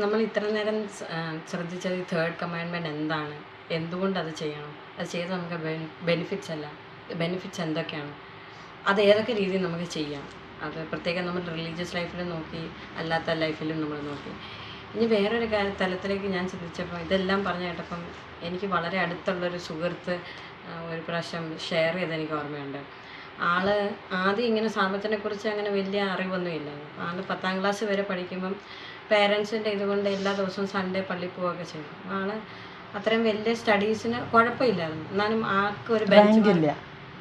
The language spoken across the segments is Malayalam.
നമ്മൾ ഇത്ര നേരം ശ്രദ്ധിച്ചത് ഈ തേർഡ് കമാൻഡ്മെന്റ് എന്താണ്? എന്തുകൊണ്ട് അത് ചെയ്യണം? അത് ചെയ്ത് നമുക്ക് ബെനിഫിറ്റ്സ് അല്ല ബെനിഫിറ്റ്സ് എന്തൊക്കെയാണ്? അത് ഏതൊക്കെ രീതിയിൽ നമുക്ക് ചെയ്യാം? അത് പ്രത്യേകം നമ്മൾ റിലീജിയസ് ലൈഫിലും നോക്കി അല്ലാത്ത ലൈഫിലും നമ്മൾ നോക്കി. ഇനി വേറൊരു കാര്യ തലത്തിലേക്ക് ഞാൻ ചിന്തിച്ചപ്പോൾ ഇതെല്ലാം പറഞ്ഞു കേട്ടപ്പം എനിക്ക് വളരെ അടുത്തുള്ളൊരു സുഹൃത്ത് ഒരു പ്രാവശ്യം ഷെയർ ചെയ്ത് എനിക്ക് ഓർമ്മയുണ്ട്. ആൾ ആദ്യം ഇങ്ങനെ സാമ്പത്തിനെ കുറിച്ച് അങ്ങനെ വലിയ അറിവൊന്നുമില്ല. ആൾ പത്താം ക്ലാസ് വരെ പഠിക്കുമ്പം പേരൻസിന്റെ ഇതുകൊണ്ട് എല്ലാ ദിവസവും സൺഡേ പള്ളി പോവുകയൊക്കെ ചെയ്യും. ആൾ അത്രയും വലിയ സ്റ്റഡീസിന് കുഴപ്പമില്ലായിരുന്നു. എന്നാലും ആൾക്ക് ഒരു ബെഞ്ച്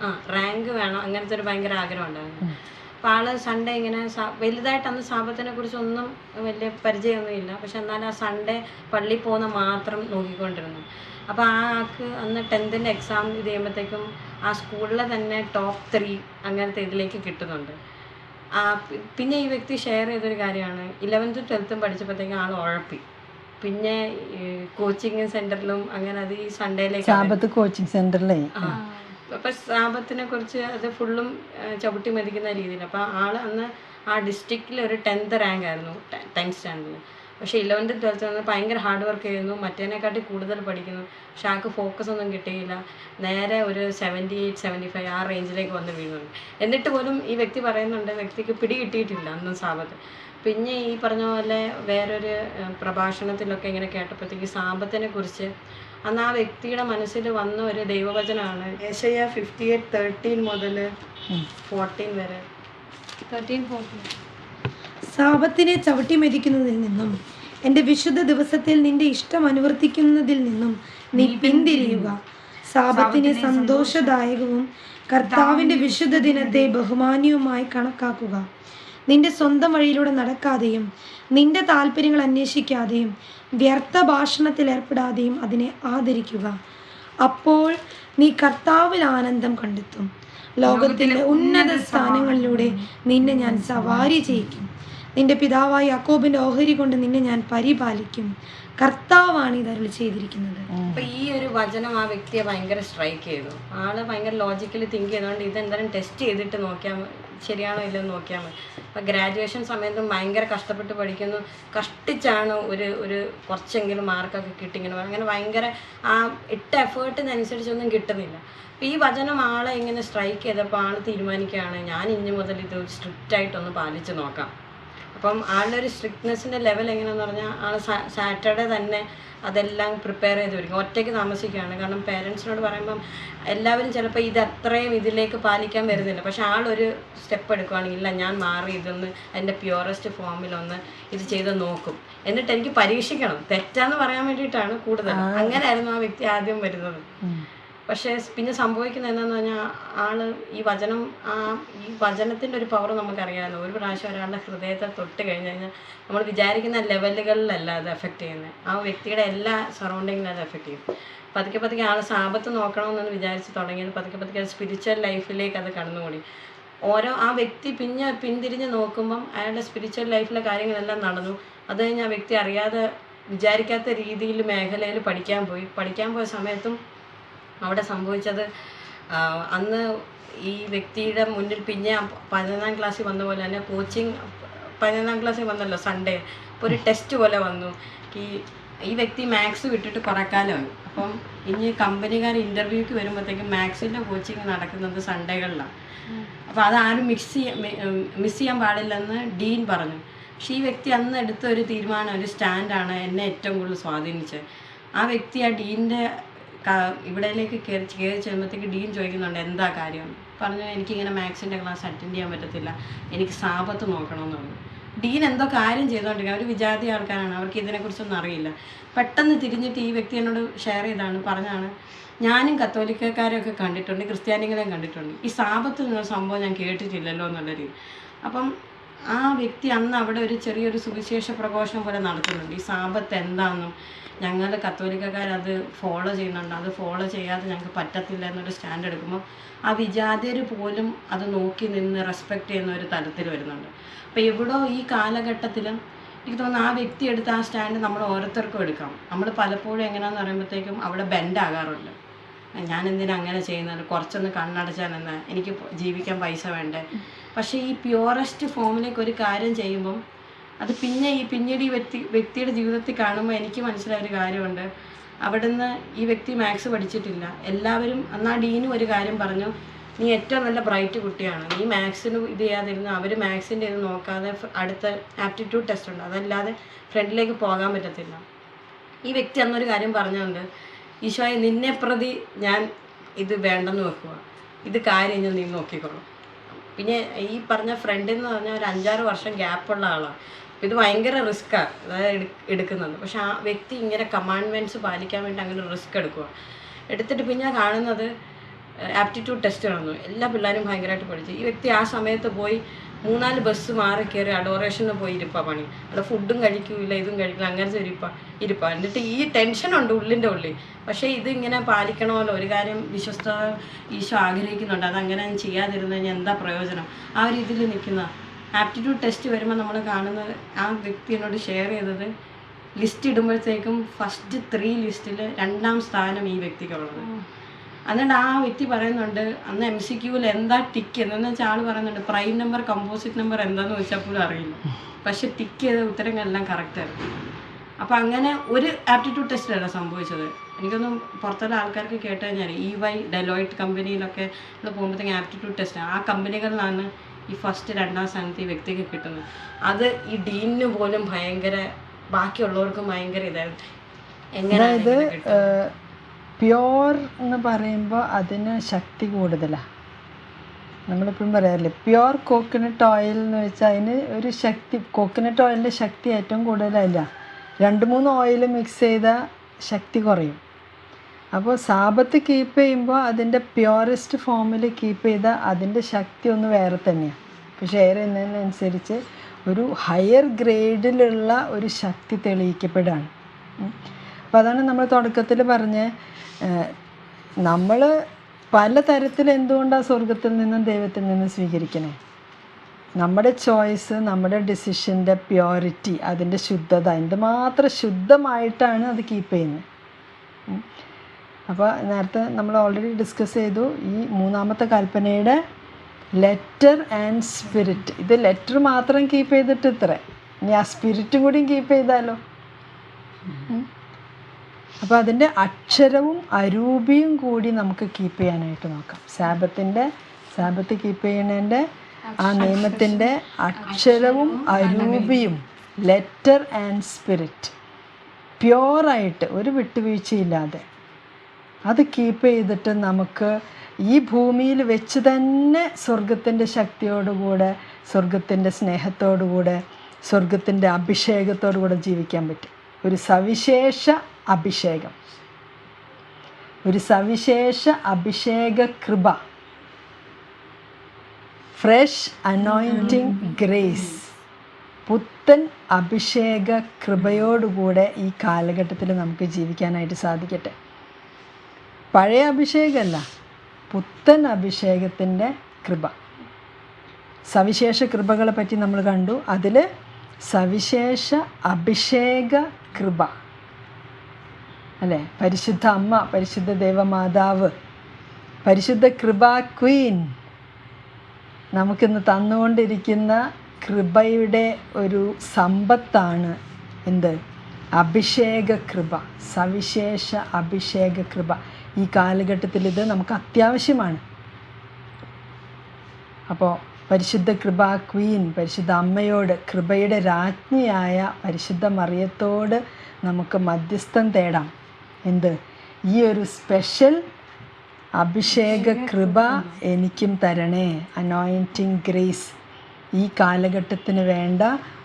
ആ റാങ്ക് വേണം. അങ്ങനത്തെ ഒരു ഭയങ്കര ആഗ്രഹം ഉണ്ടായിരുന്നു. അപ്പം ആൾ സൺഡേ ഇങ്ങനെ വലുതായിട്ട് അന്ന് സാമ്പത്തിനെ കുറിച്ചൊന്നും വലിയ പരിചയമൊന്നും ഇല്ല പക്ഷെ എന്നാലും ആ സൺഡേ പള്ളി പോകുന്ന മാത്രം നോക്കിക്കൊണ്ടിരുന്നു. അപ്പോൾ ആ ആൾക്ക് അന്ന് ടെൻത്തിന്റെ എക്സാം ഇത് ചെയ്യുമ്പോഴത്തേക്കും ആ സ്കൂളിലെ തന്നെ ടോപ്പ് ത്രീ അങ്ങനത്തെ ഇതിലേക്ക് കിട്ടുന്നുണ്ട്. ആ പിന്നെ ഈ വ്യക്തി ഷെയർ ചെയ്തൊരു കാര്യമാണ്. ഇലവൻത്തും ട്വൽത്തും പഠിച്ചപ്പോഴത്തേക്കും ആൾ ഉഴപ്പി. പിന്നെ കോച്ചിങ് സെന്ററിലും അങ്ങനെ അത് ഈ സൺഡേയിലേക്ക് കോച്ചിങ് സെന്ററിലേ അപ്പൊ സാപത്തിനെ കുറിച്ച് അത് ഫുള്ളും ചവിട്ടി മതിക്കുന്ന രീതിയിൽ. അപ്പോൾ ആൾ അന്ന് ആ ഡിസ്ട്രിക്റ്റിൽ ഒരു ടെൻത്ത് റാങ്ക് ആയിരുന്നു ടെൻത്ത് സ്റ്റാൻഡേർഡിൽ പക്ഷേ ഇലവൻത്ത് ട്വൽത്ത് വന്ന് ഭയങ്കര ഹാർഡ് വർക്ക് ചെയ്യുന്നു മറ്റേനെക്കാട്ടി കൂടുതൽ പഠിക്കുന്നു. പക്ഷെ ആൾക്ക് ഫോക്കസ് ഒന്നും കിട്ടിയില്ല. നേരെ ഒരു സെവന്റി എയ്റ്റ് സെവന്റി ഫൈവ് ആ റേഞ്ചിലേക്ക് വന്ന് വീഴുന്നുണ്ട് എന്നിട്ട് പോലും ഈ വ്യക്തി പറയുന്നുണ്ട് വ്യക്തിക്ക് പിടി കിട്ടിയിട്ടില്ല അന്നും സാപത്ത് പിന്നെ ഈ പറഞ്ഞ പോലെ വേറൊരു പ്രഭാഷണത്തിലൊക്കെ ഇങ്ങനെ കേട്ടപ്പോഴത്തേക്ക് സാപത്തിനെ കുറിച്ച് അന്ന് ആ വ്യക്തിയുടെ മനസ്സിൽ വന്ന ഒരു ദൈവവചനമാണ് ഏഷ്യ ഫിഫ്റ്റി എയ്റ്റ് തേർട്ടീൻ മുതൽ ഫോർട്ടീൻ വരെ. തേർട്ടീൻ ഫോർട്ടീൻ സാപത്തിനെ ചവിട്ടി മെതിക്കുന്നതിൽ നിന്നും എന്റെ വിശുദ്ധ ദിവസത്തിൽ നിന്റെ ഇഷ്ടം അനുവർത്തിക്കുന്നതിൽ നിന്നും നീ പിന്തിരിയുക. സാപത്തിനെ സന്തോഷദായകവും കർത്താവിന്റെ വിശുദ്ധ ദിനത്തെ ബഹുമാന്യവുമായി കണക്കാക്കുക. നിന്റെ സ്വന്തം വഴിയിലൂടെ നടക്കാതെയും നിന്റെ താല്പര്യങ്ങൾ അന്വേഷിക്കാതെയും വ്യർത്ഥ ഭാഷണത്തിൽ ഏർപ്പെടാതെയും അതിനെ ആദരിക്കുക. അപ്പോൾ നീ കർത്താവിൽ ആനന്ദം കണ്ടെത്തും. ലോകത്തിലെ ഉന്നത സ്ഥാനങ്ങളിലൂടെ നിന്നെ ഞാൻ സവാരി ചെയ്യിക്കും. നിന്റെ പിതാവായ യാക്കോബിന്റെ ഓഹരി കൊണ്ട് നിന്നെ ഞാൻ പരിപാലിക്കും. കർത്താവാണ് ഇത് അരുൾ ചെയ്തിരിക്കുന്നത്. അപ്പൊ ഈ ഒരു വചനം ആ വ്യക്തിയെ ഭയങ്കര സ്ട്രൈക്ക് ചെയ്തു. ആൾ ഭയങ്കര ലോജിക്കലി തിങ്ക് ചെയ്തുകൊണ്ട് ഇതെന്തായാലും ടെസ്റ്റ് ചെയ്തിട്ട് നോക്കിയാൽ ശരിയാണോ ഇല്ലെന്ന് നോക്കിയാൽ മതി. അപ്പം ഗ്രാജുവേഷൻ സമയത്തും ഭയങ്കര കഷ്ടപ്പെട്ട് പഠിക്കുന്നു. കഷ്ടിച്ചാണ് ഒരു ഒരു കുറച്ചെങ്കിലും മാർക്കൊക്കെ കിട്ടി ഇങ്ങനെ അങ്ങനെ ഭയങ്കര ആ ഇട്ട എഫേർട്ടിനനുസരിച്ചൊന്നും കിട്ടുന്നില്ല. അപ്പം ഈ വചനം ആളെ ഇങ്ങനെ സ്ട്രൈക്ക് ചെയ്തപ്പോൾ ആൾ തീരുമാനിക്കുകയാണ് ഞാൻ ഇനി മുതൽ ഇത് സ്ട്രിക്റ്റ് ആയിട്ടൊന്ന് പാലിച്ച് നോക്കാം. അപ്പം ആളുടെ ഒരു സ്ട്രിക്ട്നെസ്സിന്റെ ലെവൽ എങ്ങനെയാണെന്ന് പറഞ്ഞാൽ ആൾ സാറ്റർഡേ തന്നെ അതെല്ലാം പ്രിപ്പയർ ചെയ്ത് വരും ഒറ്റയ്ക്ക് താമസിക്കുകയാണ്. കാരണം പേരൻസിനോട് പറയുമ്പം എല്ലാവരും ചിലപ്പോൾ ഇത് അത്രയും ഇതിലേക്ക് പാലിക്കാൻ വരുന്നില്ല. പക്ഷെ ആളൊരു സ്റ്റെപ്പ് എടുക്കുകയാണെങ്കിൽ ഇല്ല ഞാൻ മാറി ഇതൊന്ന് അതിന്റെ പ്യുവറസ്റ്റ് ഫോമിലൊന്ന് ഇത് ചെയ്ത് നോക്കും. എന്നിട്ട് എനിക്ക് പരീക്ഷിക്കണം. തെറ്റാന്ന് പറയാൻ വേണ്ടിയിട്ടാണ് കൂടുതൽ അങ്ങനെയായിരുന്നു ആ വ്യക്തി ആദ്യം വരുന്നത്. പക്ഷേ പിന്നെ സംഭവിക്കുന്നത് എന്താണെന്ന് പറഞ്ഞാൽ ആൾ ഈ വചനം ആ ഈ വചനത്തിന്റെ ഒരു പവർ നമുക്കറിയാമല്ലോ ഒരു പ്രാവശ്യം ഒരാളുടെ ഹൃദയത്തെ തൊട്ട് കഴിഞ്ഞ് കഴിഞ്ഞാൽ നമ്മൾ വിചാരിക്കുന്ന ലെവലുകളിലല്ല അത് എഫക്റ്റ് ചെയ്യുന്നത് ആ വ്യക്തിയുടെ എല്ലാ സറൗണ്ടിങ്ങിലും അത് എഫക്റ്റ് ചെയ്യും. പതുക്കെ പതുക്കെ ആൾ സാപത്ത് നോക്കണമെന്ന് വിചാരിച്ച് തുടങ്ങിയത് പതുക്കെ പതുക്കെ സ്പിരിച്വൽ ലൈഫിലേക്ക് അത് കടന്നുകൂടി. ഓരോ ആ വ്യക്തി പിന്നെ പിന്തിരിഞ്ഞ് നോക്കുമ്പം അയാളുടെ സ്പിരിച്വൽ ലൈഫിലെ കാര്യങ്ങളെല്ലാം നടന്നു. അത് കഴിഞ്ഞ് ആ വ്യക്തി അറിയാതെ വിചാരിക്കാത്ത രീതിയിൽ മേഖലയിൽ പഠിക്കാൻ പോയി. പഠിക്കാൻ പോയ സമയത്തും അവിടെ സംഭവിച്ചത് അന്ന് ഈ വ്യക്തിയുടെ മുന്നിൽ പിന്നെ പതിനൊന്നാം ക്ലാസ്സിൽ വന്ന പോലെ തന്നെ കോച്ചിങ് പതിനൊന്നാം ക്ലാസ്സിൽ വന്നല്ലോ സൺഡേ അപ്പോൾ ഒരു ടെസ്റ്റ് പോലെ വന്നു. ഈ ഈ വ്യക്തി മാത്സ് വിട്ടിട്ട് കുറേ കാലമായി. അപ്പം ഇനി കമ്പനിക്കാർ ഇന്റർവ്യൂക്ക് വരുമ്പോഴത്തേക്കും മാത്സിന്റെ കോച്ചിങ് നടക്കുന്നത് സൺഡേകളിലാണ് അപ്പോൾ അതാരും മിക്സ് ചെയ്യാൻ മിസ് ചെയ്യാൻ പാടില്ലെന്ന് ഡീൻ പറഞ്ഞു. പക്ഷേ ഈ വ്യക്തി അന്ന് എടുത്ത ഒരു തീരുമാനം ഒരു സ്റ്റാൻഡാണ് എന്നെ ഏറ്റവും കൂടുതൽ സ്വാധീനിച്ചത്. ആ വ്യക്തി ആ ഡീനിന്റെ ഇവിടേക്ക് കയറി കയറി ചെല്ലുമ്പോഴത്തേക്ക് ഡീൻ ചോദിക്കുന്നുണ്ട് എന്താ കാര്യം? പറഞ്ഞു എനിക്കിങ്ങനെ മാത്സിന്റെ ക്ലാസ് അറ്റൻഡ് ചെയ്യാൻ പറ്റത്തില്ല. എനിക്ക് സാപത്ത് നോക്കണമെന്ന് ഡീൻ എന്തോ കാര്യം ചെയ്തുകൊണ്ടിരിക്കുക അവർ വിജാതി ആൾക്കാരാണ്. അവർക്ക് ഇതിനെക്കുറിച്ചൊന്നും അറിയില്ല. പെട്ടെന്ന് തിരിഞ്ഞിട്ട് ഈ വ്യക്തി എന്നോട് ഷെയർ ചെയ്താണ് പറഞ്ഞാണ് ഞാനും കത്തോലിക്കക്കാരെയൊക്കെ കണ്ടിട്ടുണ്ട് ക്രിസ്ത്യാനികളെയും കണ്ടിട്ടുണ്ട്. ഈ സാപത്ത് എന്നുള്ള സംഭവം ഞാൻ കേട്ടിട്ടില്ലല്ലോ എന്നുള്ള രീതി. അപ്പം ആ വ്യക്തി അന്ന് അവിടെ ഒരു ചെറിയൊരു സുവിശേഷ പ്രഘോഷണം പോലെ നടത്തുന്നുണ്ട്. ഈ സാപത്ത് എന്താണെന്നും ഞങ്ങൾ കത്തോലിക്കക്കാരത് ഫോളോ ചെയ്യുന്നുണ്ട്. അത് ഫോളോ ചെയ്യാതെ ഞങ്ങൾക്ക് പറ്റത്തില്ല എന്നൊരു സ്റ്റാൻഡ് എടുക്കുമ്പോൾ ആ വിജാതിയർ പോലും അത് നോക്കി നിന്ന് റെസ്പെക്റ്റ് ചെയ്യുന്ന ഒരു തലത്തിൽ വരുന്നുണ്ട്. അപ്പോൾ എവിടോ ഈ കാലഘട്ടത്തിലും എനിക്ക് തോന്നുന്നു ആ വ്യക്തി എടുത്ത ആ സ്റ്റാൻഡ് നമ്മൾ ഓരോരുത്തർക്കും എടുക്കാം. നമ്മൾ പലപ്പോഴും എങ്ങനെയാണെന്ന് പറയുമ്പോഴത്തേക്കും അവിടെ ബെൻഡ് ആകാറുണ്ട്. ഞാൻ എന്തിനാ അങ്ങനെ ചെയ്യുന്നത്? കുറച്ചൊന്ന് കണ്ണടച്ചാൽ എന്നാ? എനിക്ക് ജീവിക്കാൻ പൈസ വേണ്ടേ? പക്ഷേ ഈ പ്യുവറസ്റ്റ് ഫോമിലേക്ക് ഒരു കാര്യം ചെയ്യുമ്പം അത് പിന്നെ ഈ പിന്നീട് ഈ വ്യക്തി വ്യക്തിയുടെ ജീവിതത്തിൽ കാണുമ്പോൾ എനിക്ക് മനസ്സിലായ ഒരു കാര്യമുണ്ട്. അവിടുന്ന് ഈ വ്യക്തി മാത്സ് പഠിച്ചിട്ടില്ല. എല്ലാവരും അന്നാ ഡീനും ഒരു കാര്യം പറഞ്ഞു നീ ഏറ്റവും നല്ല ബ്രൈറ്റ് കുട്ടിയാണ്. നീ മാത്സിന് ഇത് ചെയ്യാതിരുന്ന് അവർ മാത്സിന്റെ ഇത് നോക്കാതെ അടുത്ത ആപ്റ്റിറ്റ്യൂഡ് ടെസ്റ്റ് ഉണ്ട്. അതല്ലാതെ ഫ്രണ്ടിലേക്ക് പോകാൻ പറ്റത്തില്ല. ഈ വ്യക്തി അന്നൊരു കാര്യം പറഞ്ഞുകൊണ്ട് ഈശോയെ നിന്നെ പ്രതി ഞാൻ ഇത് വേണ്ടെന്ന് വെക്കുക ഇത് കാര്യം ഞാൻ നീ നോക്കിക്കോളും. പിന്നെ ഈ പറഞ്ഞ ഫ്രണ്ട് എന്ന് പറഞ്ഞാൽ ഒരു അഞ്ചാറ് വർഷം ഗ്യാപ്പുള്ള ആളാണ് ഇത് ഭയങ്കര റിസ്ക്കാണ് അതായത് എടുക്കുന്നത്. പക്ഷെ ആ വ്യക്തി ഇങ്ങനെ കമാൻഡ്മെന്റ്സ് പാലിക്കാൻ വേണ്ടി അങ്ങനെ റിസ്ക് എടുക്കുക എടുത്തിട്ട് പിന്നെ കാണുന്നത് ആപ്റ്റിറ്റ്യൂഡ് ടെസ്റ്റ് നടന്നു എല്ലാ പിള്ളേരും ഭയങ്കരമായിട്ട് പഠിച്ചു. ഈ വ്യക്തി ആ സമയത്ത് പോയി മൂന്നാൽ ബസ് മാറി കയറി അഡോറേഷന് പോയി ഇരിപ്പാ പണി. അവിടെ ഫുഡും കഴിക്കൂല ഇതും കഴിക്കില്ല അങ്ങനത്തെ ഇരിപ്പാ ഇരിപ്പ. എന്നിട്ട് ഈ ടെൻഷനുണ്ട് ഉള്ളിന്റെ ഉള്ളിൽ. പക്ഷേ ഇതിങ്ങനെ പാലിക്കണമല്ലോ. ഒരു കാര്യം വിശ്വസ്ത ഈശോ ആഗ്രഹിക്കുന്നുണ്ട്. അതങ്ങനെ ചെയ്യാതിരുന്നതിന് എന്താ പ്രയോജനം? ആ ഒരു ഇതിൽ നിൽക്കുന്ന ആപ്റ്റിറ്റ്യൂഡ് ടെസ്റ്റ് വരുമ്പോൾ നമ്മൾ കാണുന്നത് ആ വ്യക്തി എന്നോട് ഷെയർ ചെയ്തത് ലിസ്റ്റ് ഇടുമ്പോഴത്തേക്കും ഫസ്റ്റ് ത്രീ ലിസ്റ്റിൽ രണ്ടാം സ്ഥാനം ഈ വ്യക്തിക്കുള്ളത്. എന്നിട്ട് ആ വ്യക്തി പറയുന്നുണ്ട് അന്ന് എം സി ക്യൂവിൽ എന്താ ടിക്ക് എന്ന് വെച്ചാൽ ആൾ പറയുന്നുണ്ട് പ്രൈം നമ്പർ കമ്പോസിറ്റ് നമ്പർ എന്താണെന്ന് വെച്ചാൽ പോലും അറിയില്ല. പക്ഷെ ടിക്ക് ചെയ്ത ഉത്തരങ്ങളെല്ലാം കറക്റ്റായിരുന്നു അപ്പം അങ്ങനെ ഒരു ആപ്റ്റിറ്റ്യൂഡ് ടെസ്റ്റിലല്ല സംഭവിച്ചത്. എനിക്കൊന്നും പുറത്തുള്ള ആൾക്കാർക്ക് കേട്ട് കഴിഞ്ഞാൽ ഇ വൈ ഡെലോയിറ്റ് കമ്പനിയിലൊക്കെ നമ്മൾ പോകുമ്പോഴത്തേക്കും ആപ്റ്റിറ്റ്യൂഡ് ടെസ്റ്റ് ആ കമ്പനികളിലാണ് ഈ ഫസ്റ്റ് രണ്ടാം സ്ഥാനത്ത് ഈ വ്യക്തിക്ക് കിട്ടുന്നത്. അത് ഈ ഡീനിന് പോലും ഭയങ്കര ബാക്കിയുള്ളവർക്കും ഭയങ്കര ഇതായിരുന്നു. കിട്ടുന്നത്? പ്യോർ എന്ന് പറയുമ്പോൾ അതിന് ശക്തി കൂടുതലാണ് നമ്മളിപ്പോഴും പറയാറില്ലേ പ്യോർ കോക്കനട്ട് ഓയിൽ എന്ന് വെച്ചാൽ അതിന് ഒരു ശക്തി കോക്കനട്ട് ഓയിലിന്റെ ശക്തി ഏറ്റവും കൂടുതലല്ല രണ്ട് മൂന്ന് ഓയിൽ മിക്സ് ചെയ്താൽ ശക്തി കുറയും. അപ്പോൾ സാപത്ത് കീപ്പ് ചെയ്യുമ്പോൾ അതിന്റെ പ്യോറസ്റ്റ് ഫോമിൽ കീപ്പ് ചെയ്താൽ അതിന്റെ ശക്തി ഒന്ന് വേറെ തന്നെയാണ് ഇപ്പോൾ ഷെയർ ചെയ്യുന്നതിനനുസരിച്ച് ഒരു ഹയർ ഗ്രേഡിലുള്ള ഒരു ശക്തി തെളിയിക്കപ്പെടുകയാണ്. അപ്പം അപ്പോൾ അതാണ് നമ്മൾ തുടക്കത്തിൽ പറഞ്ഞ നമ്മൾ പല തരത്തിൽ എന്തുകൊണ്ടാണ് സ്വർഗത്തിൽ നിന്നും ദൈവത്തിൽ നിന്നും സ്വീകരിക്കണേ? നമ്മുടെ ചോയ്സ് നമ്മുടെ ഡിസിഷന്റെ പ്യോറിറ്റി അതിന്റെ ശുദ്ധത എന്തുമാത്രം ശുദ്ധമായിട്ടാണ് അത് കീപ്പ് ചെയ്യുന്നത്? അപ്പോൾ നേരത്തെ നമ്മൾ ഓൾറെഡി ഡിസ്കസ് ചെയ്തു ഈ മൂന്നാമത്തെ കൽപ്പനയുടെ ലെറ്റർ ആൻഡ് സ്പിരിറ്റ് ഇത് ലെറ്റർ മാത്രം കീപ്പ് ചെയ്തിട്ട് ഇത്ര. ഇനി ആ സ്പിരിറ്റും കൂടിയും കീപ്പ് ചെയ്താലോ? അപ്പോൾ അതിന്റെ അക്ഷരവും അരൂപിയും കൂടി നമുക്ക് കീപ്പ് ചെയ്യാനായിട്ട് നോക്കാം. സാബത്തിന്റെ സാബത്ത് കീപ്പ് ചെയ്യുന്നതിന്റെ ആ നിയമത്തിന്റെ അക്ഷരവും അരൂപിയും ലെറ്റർ ആൻഡ് സ്പിരിറ്റ് പ്യോറായിട്ട് ഒരു വിട്ടുവീഴ്ചയില്ലാതെ. അത് കീപ്പ് ചെയ്തിട്ട് നമുക്ക് ഈ ഭൂമിയിൽ വെച്ച് തന്നെ സ്വർഗത്തിന്റെ ശക്തിയോടുകൂടെ സ്വർഗത്തിന്റെ സ്നേഹത്തോടുകൂടെ സ്വർഗത്തിന്റെ അഭിഷേകത്തോടുകൂടെ ജീവിക്കാൻ പറ്റും. ഒരു സവിശേഷ അഭിഷേകം. ഒരു സവിശേഷ അഭിഷേക കൃപ. ഫ്രഷ് അനോയിന്റിങ് ഗ്രേസ് പുത്തൻ അഭിഷേക കൃപയോടുകൂടെ ഈ കാലഘട്ടത്തിൽ നമുക്ക് ജീവിക്കാനായിട്ട് സാധിക്കട്ടെ. പഴയ അഭിഷേകമല്ല പുത്തൻ അഭിഷേകത്തിന്റെ കൃപ. സവിശേഷ കൃപകളെ പറ്റി നമ്മൾ കണ്ടു. അതിൽ സവിശേഷ അഭിഷേക കൃപ. അല്ലേ? പരിശുദ്ധ അമ്മ പരിശുദ്ധ ദേവമാതാവ് പരിശുദ്ധ കൃപ ക്വീൻ നമുക്കിന്ന് തന്നുകൊണ്ടിരിക്കുന്ന കൃപയുടെ ഒരു സമ്പത്താണ് എന്ത്? അഭിഷേക കൃപ. സവിശേഷ അഭിഷേക കൃപ. ഈ കാലഘട്ടത്തിൽ ഇത് നമുക്ക് അത്യാവശ്യമാണ്. അപ്പോൾ പരിശുദ്ധ കൃപ ക്വീൻ പരിശുദ്ധ അമ്മയോട് കൃപയുടെ രാജ്ഞിയായ പരിശുദ്ധ മറിയത്തോട് നമുക്ക് മധ്യസ്ഥം തേടാം. എന്ത്? ഈ ഒരു സ്പെഷ്യൽ അഭിഷേക കൃപ എനിക്കും തരണേ. അനോയിന്റിങ് ഗ്രേസ് ഈ കാലഘട്ടത്തിന് വേണ്ട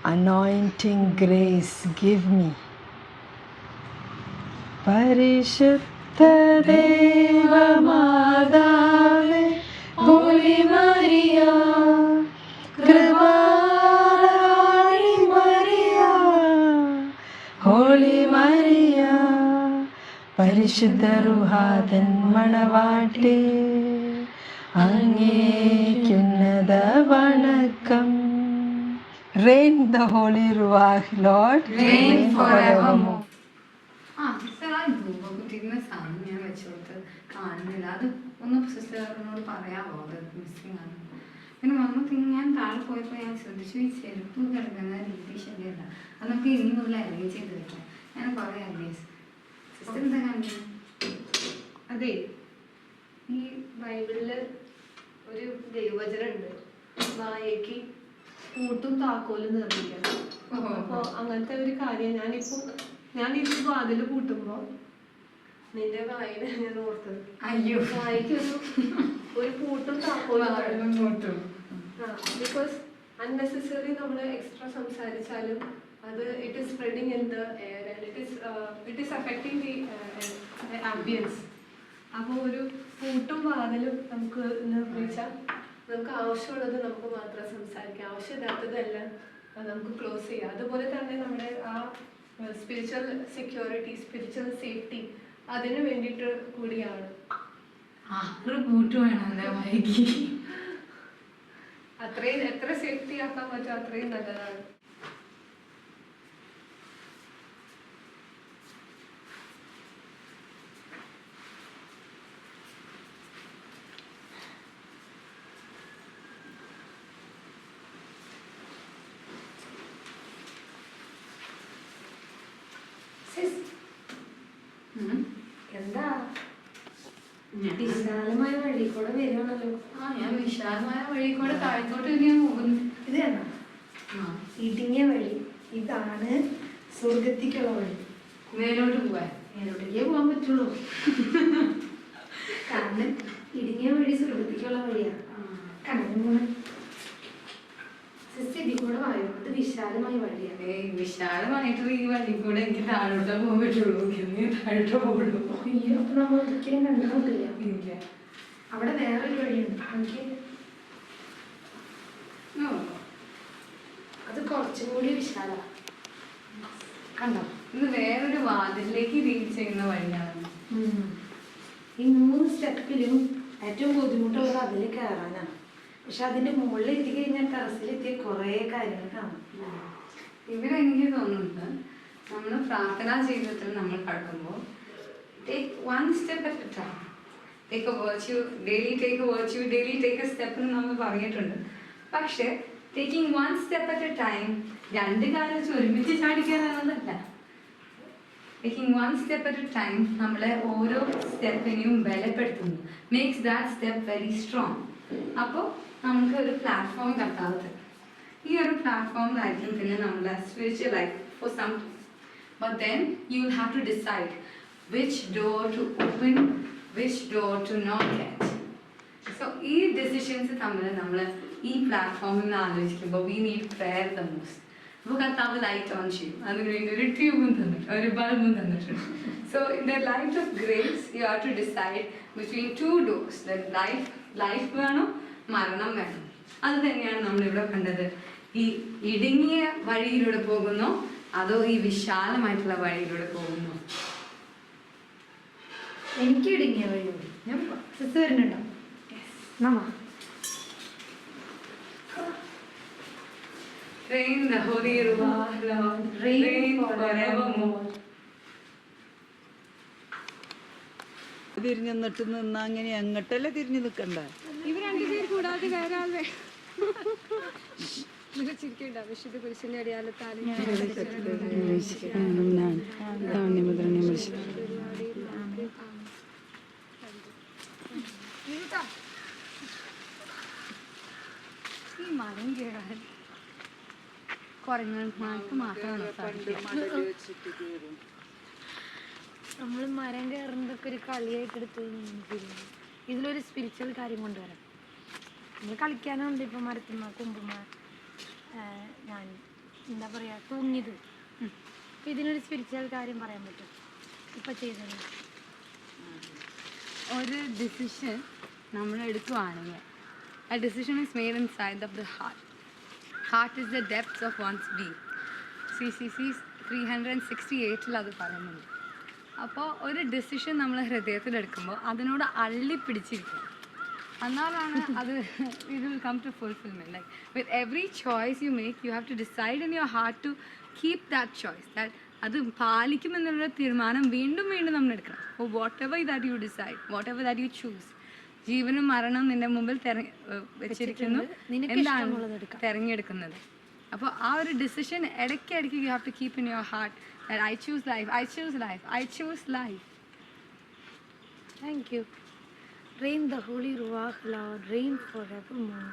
അനോയിന്റിങ് ഗ്രേസ് ഗിവ് മീ പരിശുദ്ധ ദേവമാതാവേ ഹോളി മരിയ കൃപാറാണി മരിയ ഹോളി മരിയ പരിശുദ്ധ റുഹാതൻ മണവാട്ടി അങ്ങേക്കുന്നത വണക്കം. Holy Ruah lord rain for ആ സിസ്റ്റർ ആ കാണുന്നില്ല അത് ഒന്ന് സിസ്റ്ററിനോട് പറയാമോ? അത് മിസ്സിങ് ആണ്. പിന്നെ വന്നപ്പോൾ ഞാൻ താഴെ പോയപ്പോൾ ഞാൻ ശ്രദ്ധിച്ചു ഈ ചെരുപ്പ് കിടക്കുന്ന രീതി ശരിയല്ല. അത് നമുക്ക് ഇനി മുതൽ അറേഞ്ച് ചെയ്ത് വെക്കാം. ഞാൻ കുറേ അറേഞ്ച് സിസ്റ്റർ എന്താ കാണിക്കുന്നത് അതെ. ഈ ബൈബിളിൽ ഒരു ദൈവചനുണ്ട് വായക്ക് കൂട്ടും താക്കോലും നിർമ്മിക്കണം അപ്പോ അങ്ങനത്തെ ഒരു കാര്യം ഞാനിപ്പോ ഞാൻ ഈ വാതിൽ പൂട്ടുമ്പോ നിന്റെ വായന ഞാൻ ഓർത്തത്. അയ്യോ. വായിക്കൊരു ഒരു കൂട്ടും പൂട്ടും. താക്കോലും. ബിക്കോസ് അൺനെസസറി നമ്മൾ എക്സ്ട്രാ സംസാരിച്ചാലും അത് it is spreading in the air and it is it is affecting the ambience അപ്പോൾ ഒരു കൂട്ടും വാതിലും നമുക്ക് നിർമ്മിച്ചാൽ നമുക്ക് ആവശ്യമുള്ളത് നമുക്ക് മാത്രം സംസാരിക്കാം. ആവശ്യമില്ലാത്തതെല്ലാം നമുക്ക് ക്ലോസ് ചെയ്യാം. അതുപോലെ തന്നെ നമ്മുടെ ആ സ്പിരിച്വൽ സെക്യൂരിറ്റി സ്പിരിച്വൽ സേഫ്റ്റി അതിന് വേണ്ടിയിട്ട് കൂടിയാണ്. ആറ് കൂട്ട് വേണമല്ലേ വൈകി അത്രയും എത്ര സേഫ്റ്റി ആക്കാൻ പറ്റും അത്രയും നല്ലതാണ് ഉം. എന്താ ഞാൻ- വിശാലമായ വഴി കൂടെ വരുവാണല്ലോ. ആ ഞാൻ വിശാലമായ വഴി കൂടെ താഴത്തോട്ട് തന്നെയാണ് പോകുന്നത് ഇതാണ് ആ. ഇടുങ്ങിയ വഴി. ഇതാണ് സ്വർഗത്തിക്കുള്ള വഴി. മേലോട്ട് പോവാൻ. മേലോട്ടേക്കേ പോകാൻ പറ്റുള്ളൂ. കാരണം ഇടുങ്ങിയ വഴി സ്വർഗത്തിക്കുള്ള വഴിയാണ്. കണ്ണു ഇതിൽ കൂടെ വായോ അത് വിശാലമായ വഴിയാണ്. ഏയ് വിശാലമായിട്ടുള്ള ഈ വഴി കൂടെ എനിക്ക് താഴോട്ടേ പോകാൻ പറ്റുള്ളൂ. താഴോട്ടേ പോകുള്ളൂ അയ്യോ അപ്പൊ നമ്മൾ ഒരിക്കലും കണ്ടുപോകില്ല ഇല്ല. അവിടെ വേറൊരു വഴിയുണ്ട്. എനിക്ക്. അത് കുറച്ചും കൂടി വിശാല. കണ്ടോ? ഇത് വേറൊരു വാതിലിലേക്ക് റീച്ച് ചെയ്യുന്ന വഴിയാണ്. ഈ മൂന്ന് സ്റ്റെപ്പിലും ഏറ്റവും ബുദ്ധിമുട്ടുള്ളത് അതിൽ കയറാനാണ് പക്ഷെ അതിന്റെ മുകളിൽ എത്തി കഴിഞ്ഞാൽ ടെറസിലെത്തിയ കുറേ കാര്യങ്ങൾ കാണാം. ഇവിടെ എനിക്ക് തോന്നുന്നത് നമ്മൾ പ്രാർത്ഥനാ ജീവിതത്തിൽ നമ്മൾ കടക്കുമ്പോൾ take one step at time take a virtue daily take a virtue daily take a step എന്ന് നമ്മൾ പറഞ്ഞിട്ടുണ്ട്. പക്ഷേ taking one step at a time രണ്ട് കാലം വെച്ച് ഒരുമിച്ച് ചാടിക്കാനാണെന്നല്ല taking one step at a time നമ്മളെ ഓരോ സ്റ്റെപ്പിനെയും ബലപ്പെടുത്തുന്നു. Makes that step very strong അപ്പോൾ നമുക്ക് ഒരു പ്ലാറ്റ്ഫോം കത്താവത് ഈ ഒരു പ്ലാറ്റ്ഫോമിലായിരിക്കും പിന്നെ നമ്മളെ spiritual life for some but then you have to decide which door to open which door to not get so ഈ ഡെസിഷൻസ് തമ്മിൽ നമ്മൾ ഈ പ്ലാറ്റ്ഫോമിൽ നിന്ന് ആലോചിക്കുമ്പോൾ we need prayer the most അപ്പോൾ കർത്താവ് ലൈറ്റ് ഓൺ ചെയ്യും. അതിന് വേണ്ടി ഒരു ട്യൂബും തന്നിട്ട് ഒരു ബൾബും തന്നിട്ടുണ്ട്. So in the light of grace you have to decide between two those the life life വേണോ മരണം വേണം. അത് തന്നെയാണ് നമ്മളിവിടെ കണ്ടത്. ഈ ഇടുങ്ങിയ വഴിയിലൂടെ പോകുന്നു അതോ ഈ വിശാലമായിട്ടുള്ള വഴിയിലൂടെ പോകുന്നോ? എനിക്ക് ഇടുങ്ങിയ വഴി ഞാൻ സിസ് വരുന്നുണ്ടോ? നമ്മ Rain the Holy Lord, rain, rain forevermore. തിരിഞ്ഞു നിന്നിട്ട് നിന്നാ അങ്ങനെ അങ്ങോട്ടല്ലേ തിരിഞ്ഞു നിൽക്കണ്ട ഇവർ രണ്ടുപേർ കൂടാതെ വേറെ ആൾ ചിരിക്കണ്ട. വിശുദ്ധ കുരിശിന്റെ അടിയാലത്താൽ മാത്രമാണ് നമ്മൾ മരം കയറുന്നതൊക്കെ ഒരു കളിയായിട്ട് എടുത്തു ഇതിലൊരു സ്പിരിച്വൽ കാര്യം കൊണ്ടുവരാം നമ്മൾ കളിക്കാനുണ്ട് ഇപ്പൊ മരത്തുമ്മ കുമ്പുമ്മ ഞാൻ എന്താ പറയാ തൂങ്ങിയത്. അപ്പം ഇതിനൊരു സ്പിരിച്വൽ കാര്യം പറയാൻ പറ്റും. ഇപ്പൊ ചെയ്തത്. ഒരു ഡിസിഷൻ നമ്മൾ എടുക്കുവാണെങ്കിൽ ആ decision is made inside of the heart. Heart is the depths of one's being. CCC C C C three hundred and sixty എയ്റ്റിൽ അത് പറയുന്നുണ്ട്. അപ്പോൾ ഒരു ഡിസിഷൻ നമ്മൾ ഹൃദയത്തിലെടുക്കുമ്പോൾ അതിനോട് അള്ളിപ്പിടിച്ചിരിക്കും എന്നാലാണ് അത് it will come to fulfilment like with every choice you make you have to decide in your heart to keep that choice that അത് പാലിക്കുമെന്നുള്ള തീരുമാനം വീണ്ടും വീണ്ടും നമ്മൾ എടുക്കണം. Whatever that you decide whatever that you choose ജീവനും മരണവും നിന്റെ മുമ്പിൽ വെച്ചിരിക്കുന്നു. എന്താണ് തെരഞ്ഞെടുക്കുന്നത്? അപ്പോൾ ആ ഒരു ഡിസിഷൻ ഇടയ്ക്ക് ഇടയ്ക്ക് you have to keep in your heart I choose life I choose life I choose life thank you rain the holy ruach lord rain for ever forevermore.